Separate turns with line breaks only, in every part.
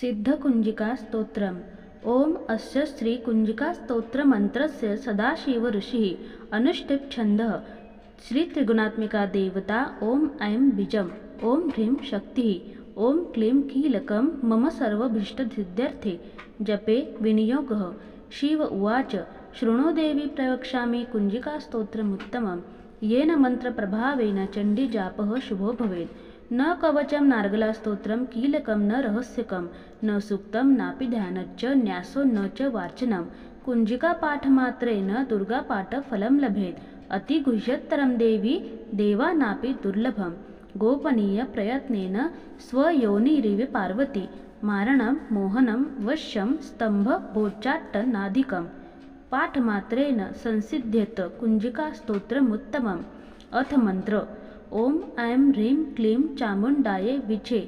सिद्धकुञ्जिका स्तोत्रम्। ॐ अस्य श्रीकुञ्जिकास्तोत्रमन्त्रस्य सदाशिवऋषिः अनुष्टिप्छन्दः श्रीत्रिगुणात्मिका देवता ॐ ऐं बीजम्। ॐ ह्रीं शक्तिः। ॐ क्लीं कीलकं मम सर्वभीष्टसिद्ध्यर्थे। जपे विनियोगः। शिव उवाच शृणु देवी प्रवक्ष्यामि कुञ्जिकास्तोत्रमुत्तमं येन मन्त्रप्रभावेन चण्डीजापः शुभो भवेत्। न कवचं नार्गलास्तोत्रं कीलकं न रहस्यकं न सूक्तं नापि ध्यानच्च न्यासो न च वाचनं. कुञ्जिकापाठमात्रेण दुर्गापाठफलं लभेत्. अतिगुह्यत्तरं देवी देवा नापि दुर्लभं. गोपनीयप्रयत्नेन स्वयोनिरिव पार्वती. मारणं मोहनं वश्यं स्तम्भभोच्चाट्टनादिकं पाठमात्रेण संसिध्येत कुञ्जिकास्तोत्रमुत्तमम् अथ मन्त्र ॐ ऐं ह्रीं क्लीं चामुण्डायै विछे।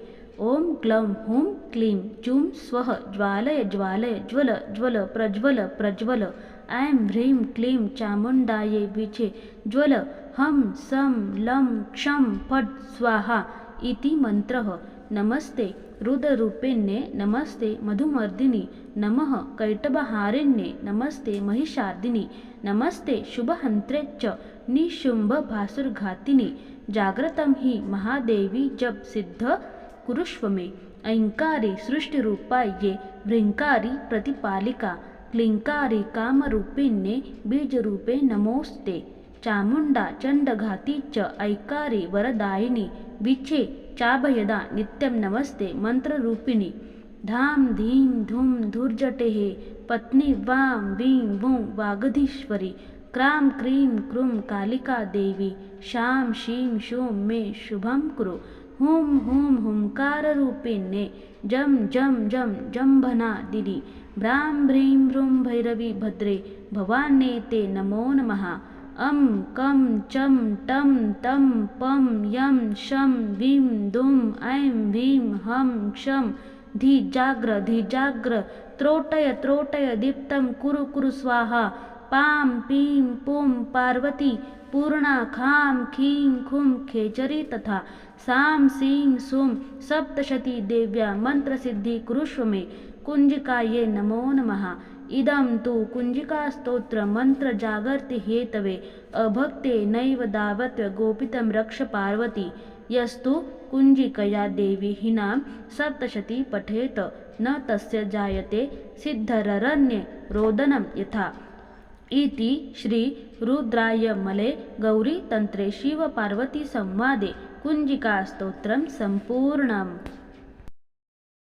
ॐ ग्लौं हूं क्लीं चूं स्वः। ज्वालय ज्वालय ज्वल ज्वल प्रज्वल प्रज्वल। ऐं ह्रीं क्लीं चामुण्डायै विछे। ज्वल हं सं लं क्षं फट् स्वाहा इति मन्त्रः नमस्ते रुद्ररूपिण्ये नमस्ते मधुमर्दिनी नमः कैटबहारिण्ये नमस्ते महिषार्दिनी नमस्ते शुभहन्त्रे च जाग्रतं हि महादेवी जप सिद्ध कुरुष्व मे ऐङ्कारी सृष्टिरूपाये भृङ्कारी प्रतिपालिका क्लिङ्कारी कामरूपिण्ये बीजरूपे नमोऽस्ते। चामुंडा चण्डघाती च ऐकारी वरदायिनी विच्छे चाभयदा नित्यं नमस्ते मन्त्ररूपिणि धां धीं धूं धूर्जटेः पत्नी वां वीं वूं वागधीश्वरी क्रां क्रीं क्रूं कालिका देवी शां शीं शूं मे शुभं कुरु हुं हुं हुङ्काररूपिण्ये जं जं जं जम्भनादिनि भ्रां भ्रीं भ्रूं भैरवी भद्रे भवान्ये ते नमो नमः अं कं चं टं तं पं यं शं वीं दुं ऐं ह्रीं हं क्षं। धिजाग्र धिजाग्र त्रोटय त्रोटय दीप्तं कुरु कुरु स्वाहा। पां पीं पुं पार्वती पूर्णा खां खीं खुं खेचरी तथा सां सीं सुं सप्तशती देव्या मन्त्रसिद्धि कुरुष्व मे कुञ्जिकायै नमो नमः। इदं तु कुञ्जिकास्तोत्रमन्त्रजागर्ति हेतवे अभक्ते नैव दावत्य गोपितं रक्ष पार्वती यस्तु कुञ्जिकया देवी हिनां सप्तशती पठेत। न तस्य जायते सिद्धररण्ये रोदनं यथा। इति श्री रुद्रायमले गौरीतन्त्रे शिवपार्वतीसंवादे कुञ्जिकास्तोत्रं सम्पूर्णम्।